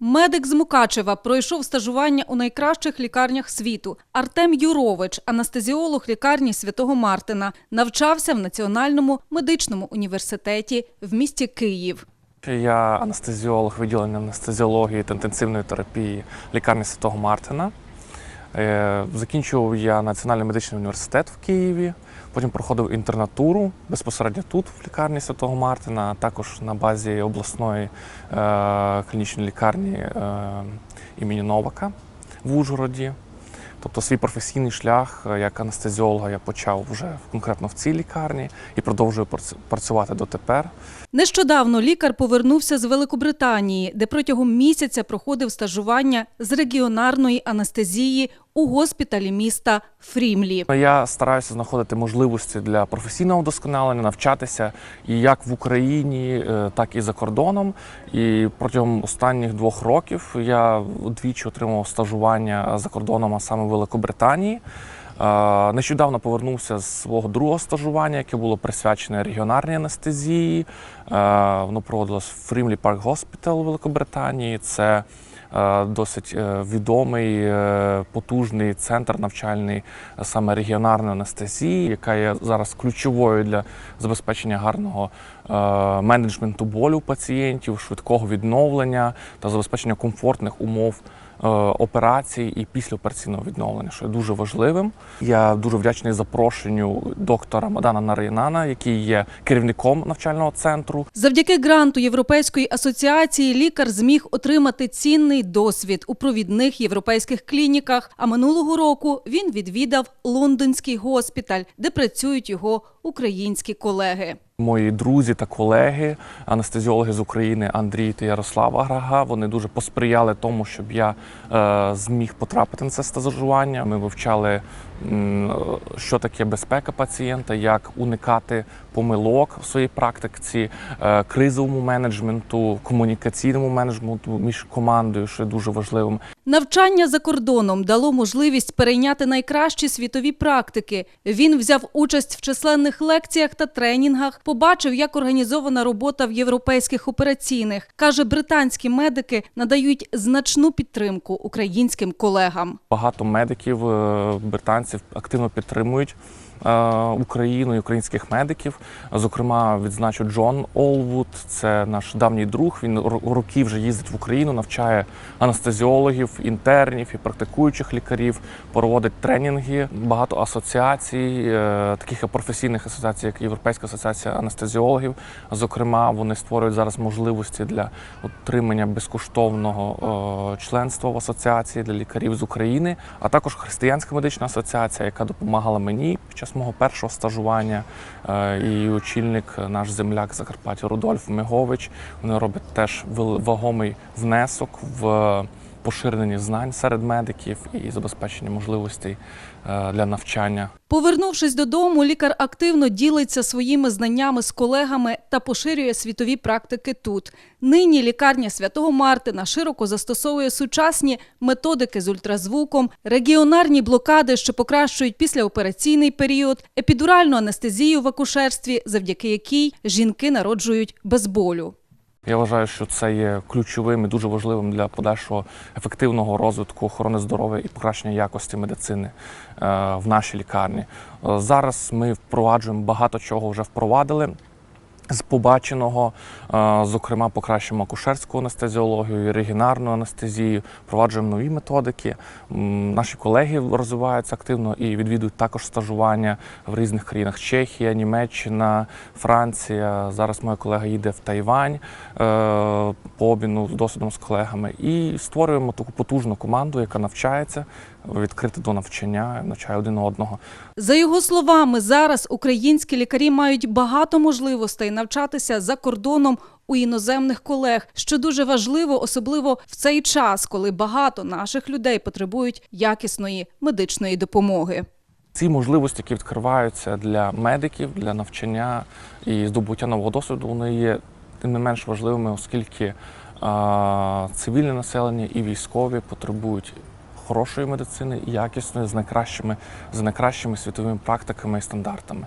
Медик з Мукачева пройшов стажування у найкращих лікарнях світу. Артем Юрович, анестезіолог лікарні Святого Мартина, навчався в Національному медичному університеті в місті Київ. Я анестезіолог відділення анестезіології та інтенсивної терапії лікарні Святого Мартина. Е, Закінчував я Національний медичний університет в Києві, потім проходив інтернатуру безпосередньо тут, в лікарні Святого Мартина, а також на базі обласної е, клінічної лікарні е, імені Новака в Ужгороді. Тобто свій професійний шлях е, як анестезіолога я почав вже конкретно в цій лікарні і продовжую прац- працювати дотепер. Нещодавно лікар повернувся з Великобританії, де протягом місяця проходив стажування з регіонарної анестезії у госпіталі міста Фрімлі. Я стараюся знаходити можливості для професійного вдосконалення, навчатися і як в Україні, е, так і за кордоном. І протягом останніх двох років я двічі отримав стажування за кордоном, а саме в Великобританії. Е, Нещодавно повернувся з свого другого стажування, яке було присвячене регіонарній анестезії. Е, Воно проводилось в Фрімлі Парк Госпітал Великобританії. Це досить е, відомий, е, потужний центр навчальний е, саме регіонарної анестезії, яка є зараз ключовою для забезпечення гарного е, менеджменту болю пацієнтів, швидкого відновлення та забезпечення комфортних умов е, операцій і післяопераційного відновлення, що є дуже важливим. Я дуже вдячний запрошенню доктора Мадана Наринана, який є керівником навчального центру. Завдяки гранту Європейської асоціації лікар зміг отримати цінний досвід у провідних європейських клініках. А минулого року він відвідав лондонський госпіталь, де працюють його українські колеги. Мої друзі та колеги, анестезіологи з України Андрій та Ярослава Грага, вони дуже посприяли тому, щоб я е, зміг потрапити на це стажування. Ми вивчали, що таке безпека пацієнта, як уникати помилок в своїй практиці, е, кризовому менеджменту, комунікаційному менеджменту між командою, що є дуже важливим. Навчання за кордоном дало можливість перейняти найкращі світові практики. Він взяв участь в численних лекціях та тренінгах, побачив, як організована робота в європейських операційних. Каже, британські медики надають значну підтримку українським колегам. Багато медиків, е, британців активно підтримують Україну і українських медиків. Зокрема, відзначу Джон Олвуд, це наш давній друг. Він ро- роки вже їздить в Україну, навчає анестезіологів, інтернів і практикуючих лікарів, проводить тренінги. Багато асоціацій, е, таких професійних асоціацій, як Європейська асоціація анестезіологів. Зокрема, вони створюють зараз можливості для отримання безкоштовного е, членства в асоціації для лікарів з України, а також Християнська медична асоціація, яка допомагала мені під час мого першого стажування. Е, І очільник, е, наш земляк Закарпаття Рудольф Мигович. Вони роблять теж вагомий внесок в поширенні знань серед медиків і забезпечення можливостей е, для навчання. Повернувшись додому, лікар активно ділиться своїми знаннями з колегами та поширює світові практики тут. Нині лікарня Святого Мартина широко застосовує сучасні методики з ультразвуком, регіонарні блокади, що покращують післяопераційний період, епідуральну анестезію в акушерстві, завдяки якій жінки народжують без болю. Я вважаю, що це є ключовим і дуже важливим для подальшого ефективного розвитку охорони здоров'я і покращення якості медицини е, в нашій лікарні. Е, Зараз ми впроваджуємо багато чого вже впровадили. З побаченого, е, зокрема, покращуємо акушерську анестезіологію, регінарну анестезію, впроваджуємо нові методики. Наші колеги розвиваються активно і відвідують також стажування в різних країнах: Чехія, Німеччина, Франція. Зараз моя колега їде в Тайвань е, по обміну з досвідом з колегами. І створюємо таку потужну команду, яка навчається, відкрита до навчання, навчає один одного. За його словами, зараз українські лікарі мають багато можливостей навчатися за кордоном у іноземних колег, що дуже важливо, особливо в цей час, коли багато наших людей потребують якісної медичної допомоги. Ці можливості, які відкриваються для медиків, для навчання і здобуття нового досвіду, вони є тим не менш важливими, оскільки а, цивільне населення і військові потребують хорошої медицини, якісної, з найкращими, з найкращими світовими практиками і стандартами.